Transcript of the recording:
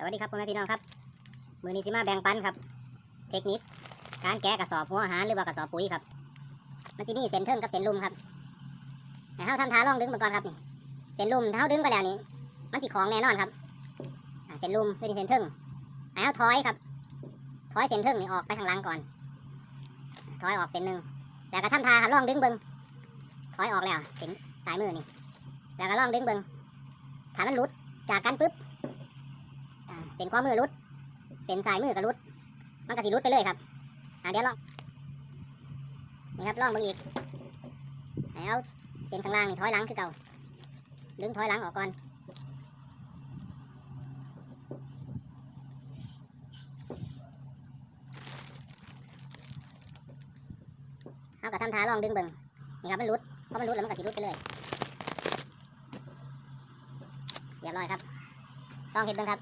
สวัสดีครับพ่อแม่พี่น้องครับ มือนี้สิมาแบ่งปันครับ เทคนิค การแกะกระสอบหัวอาหารหรือว่ากระสอบปุ๋ยครับ มันสิมีเส้นเทิงกับเส้นลุ่มครับให้เฮาทำท่าลองดึงมาก่อนครับนี่ เส้นลุ่มถ้าดึงไปแล้วนี่มันสิของแน่นอนครับเส้นลุ่มคือเส้นเทิงให้เฮาถอยครับ ถอยเส้นเทิงนี่ออกไปข้างหลังก่อน ถอยออกเส้นหนึ่งแล้วก็ทำท่าครับลองดึงเบิงถอยออกแล้วเส้นสายมือนี่ แล้วก็ลองดึงเบิงถ้ามันหลุดจากกันปุ๊บ เส้นขวามือรุด เส้นซ้ายมือก็รุด มันก็สิรุดไปเลยครับอ่าเดี๋ยวลอง นี่ครับลองเบิ่งอีกให้เอาเส้นข้างล่างนี่ถอยหลังคือเก่า ดึงถอยหลังออกก่อนเอากับทำท่าลองดึงเบิ่งนี่ครับมันรุดเพราะมันรุดแล้วมันก็สิรุดไปเลยเรียบร้อยครับลองเห็นเบิ่งครับ